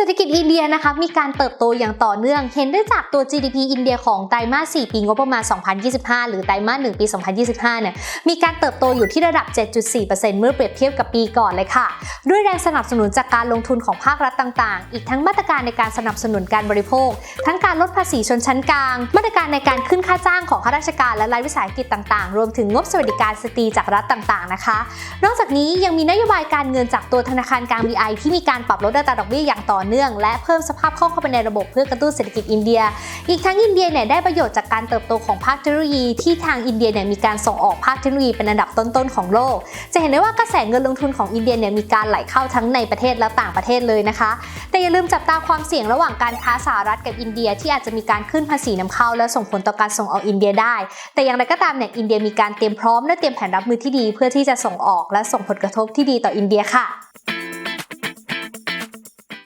เศรษฐกิจอินเดียนะคะมีการเติบโตอย่างต่อเนื่อง เห็นได้จากตัว GDP อินเดียของไตรมาส 4 ปีงบประมาณ 2025 หรือไตรมาส 1 ปี 2025 เนี่ยมีการเติบโตอยู่ที่ระดับ 7.4%เมื่อเปรียบเทียบกับปีก่อนเลยค่ะ ด้วยแรงสนับสนุนจากการลงทุนของภาครัฐต่างๆ อีกทั้งมาตรการในการสนับสนุนการบริโภค ทั้งการลดภาษีชนชั้นกลาง มาตรการในการขึ้นค่าจ้างของข้าราชการและรายวิสาหกิจต่างๆ รวมถึงงบสวัสดิการสตรีจากรัฐต่างๆ นะคะ นอกจากนี้ยังมีนโยบายการเงินจากตัวธนาคารกลาง BI ที่มีการปรับลดอัตราดอกเบี้ยอย่างต่อเนื่อง และเพิ่มสภาพคล่องเข้าไปในระบบเพื่อกระตุ้นเศรษฐกิจอินเดีย อีกทั้งอินเดียเนี่ยได้ประโยชน์จากการเติบโตของภาคเทคโนโลยีที่ทางอินเดียเนี่ยมีการส่งออกภาคเทคโนโลยีเป็นอันดับต้นๆของโลก จะเห็นได้ว่ากระแสเงินลงทุนของอินเดียเนี่ยมีการไหลเข้าทั้งในประเทศและต่างประเทศเลยนะคะ แต่อย่าลืมจับตาความเสี่ยงระหว่างการค้าสหรัฐกับอินเดียที่อาจจะมีการขึ้นภาษีนำเข้า และส่งผลต่อการส่งออกอินเดียได้ แต่อย่างไรก็ตามเนี่ยอินเดียมีการเตรียมพร้อมและเตรียมแผนรับมือที่ดี เพื่อที่จะส่งออกและส่งผลกระทบที่ดีต่ออินเดียค่ะ